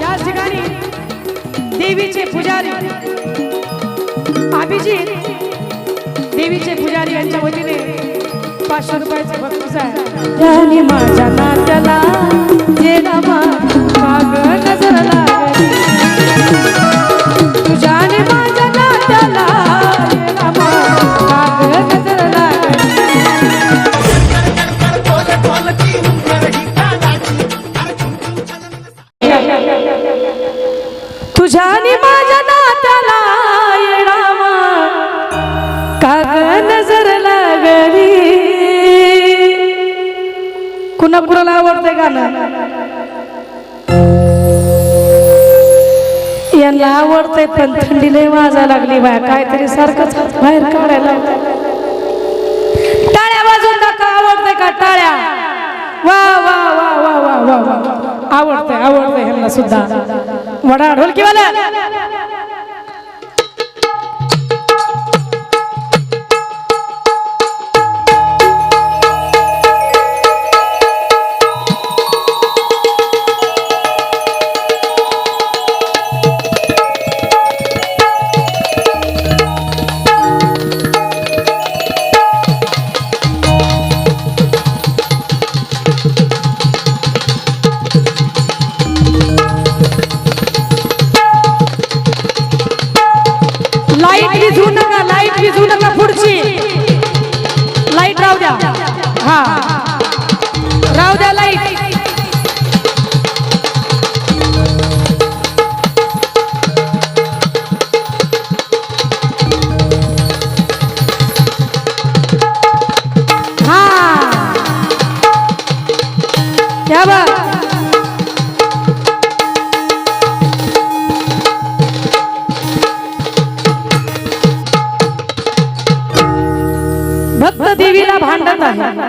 या ठिकाणी देवीचे पुजारी अभिजित देवीचे पुजारी यांच्या वतीने पाचशे रुपयाचे बक्षीस आहे त्याने माझ्या नात्याला नजरला कुणा कुणाला आवडतंय गाणं? यांना आवडतंय पण थंडी लय वाजा लागली बाया. काहीतरी सारखंच बाहेर काढायला टाळ्या वाजून नका आवडतंय का टाळ्या? वा वा वा वा वा वा वा आवडतंय आवडतंय ह्यांना सुद्धा. वडा ढोलकीवाला Arizona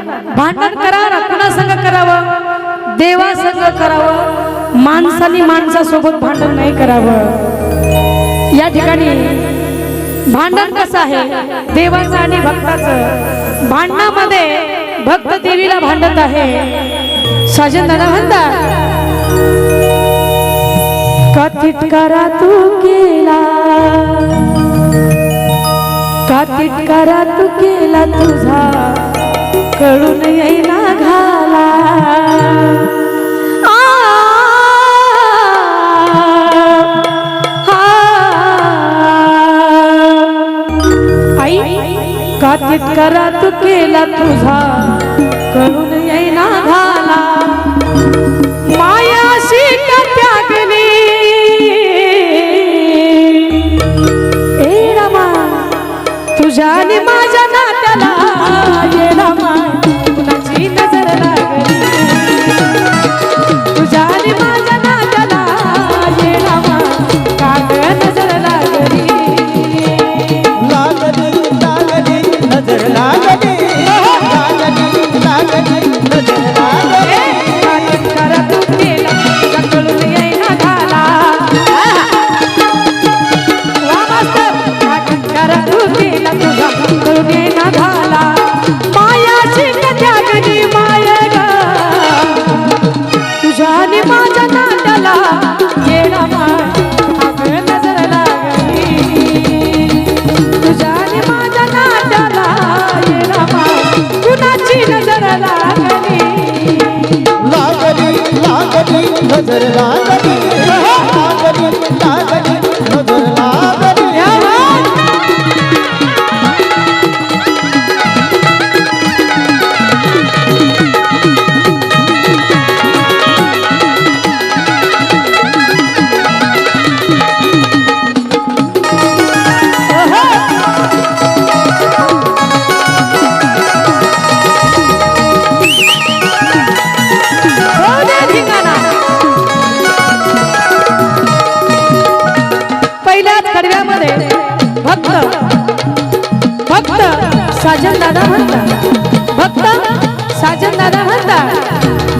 भांडण करावं कुणा करावं देवासंग करावं माणसाने माणसासोबत भांडण नाही करावं. या ठिकाणी भांडण कसं आहे? देवाचं आणि भक्ताचं. भांडणामध्ये भक्त देवीला भांडत आहे. साजन दादा म्हणतात कथित करा तू केला. का करा तू केला तुझा कळून येईना घाला. आ, आ. आई का तिटकारा तू केला तुझा? कळून येईना घाला. लागली नजर साजन दादा म्हणतात. भक्त साजन दादा म्हणतात.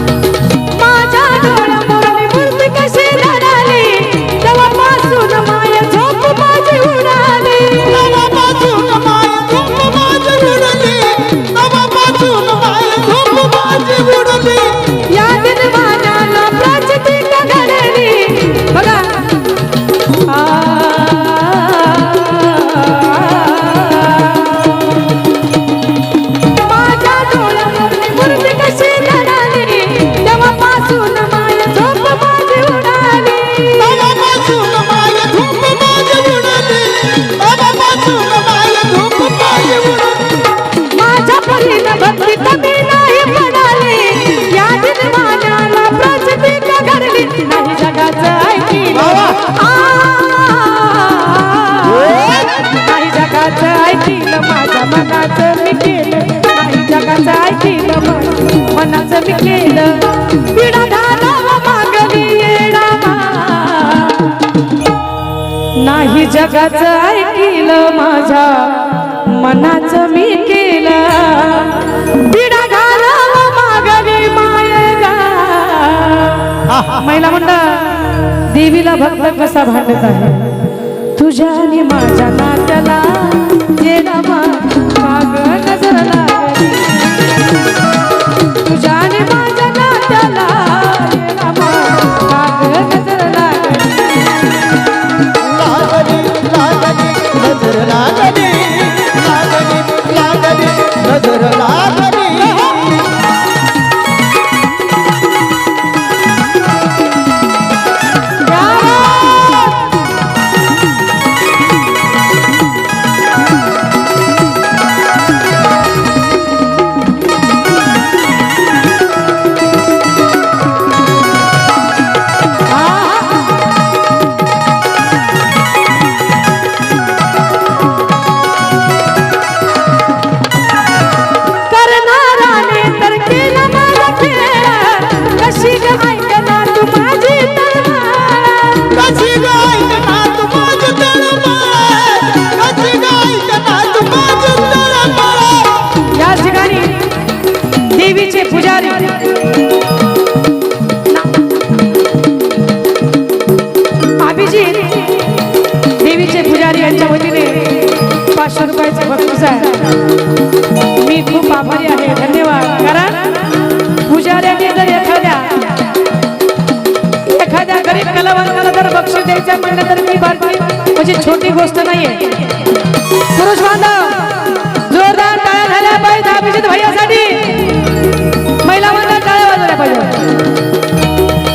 नाही जगाचं ऐकिल माझ्या मनाचं मी केलं. पिढा मागणी मायगा महिला मंडळ देवीला भक्त कसा भांडत आहे? तुझ्या आणि माझ्या नात्याला येडा माग पाचशे रुपयाचे बक्षीस आहे मी खूप आभारी आहे. धन्यवाद. कारण पुजाऱ्याने जर एखाद्या एखाद्या गरीब कलावंताला जर बक्षीस द्यायचं म्हणलं तर मी बारकी म्हणजे छोटी गोष्ट नाहीये. पुरुष बांधव जोरदार टाळ्या झाल्या पाहिजे अभिजित भैयासाठी महिला बांधव टाळ्या वाजवल्या पाहिजे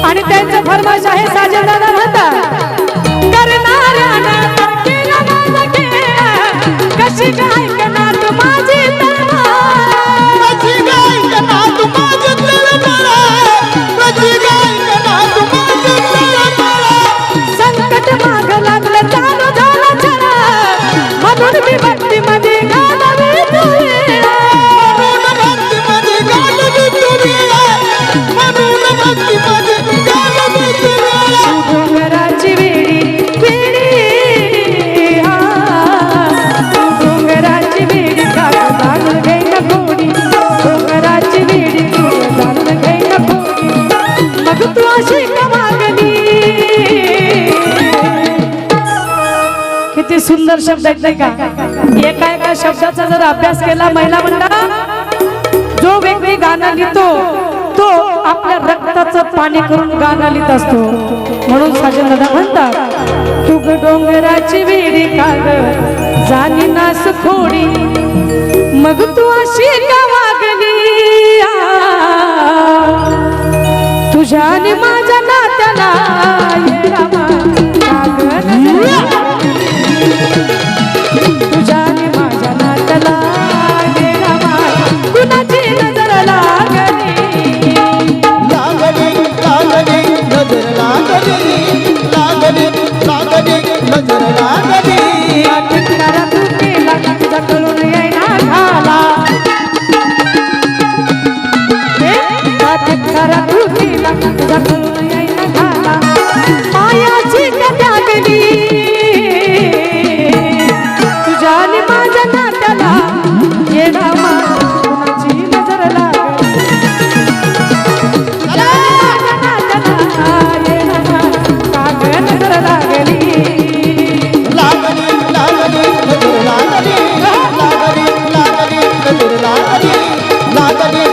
आणि त्यांचं फरमाश आहे साजन दादा. सुंदर शब्द आहेत नाही का? एका एका शब्दाचा जर अभ्यास केला महिला मंडळ जो व्यक्ती गाणं लिहितो तो आपल्या रक्ताचं पाणी करून गाणं लिहित असतो. म्हणून साजन दादा म्हणतात तुग ग डोंगराची वेडी काग जाणी नास खोडी मग तू अशी का वागली तुझ्या आणि माझ्या नात्याला लागली लागली नजर लागली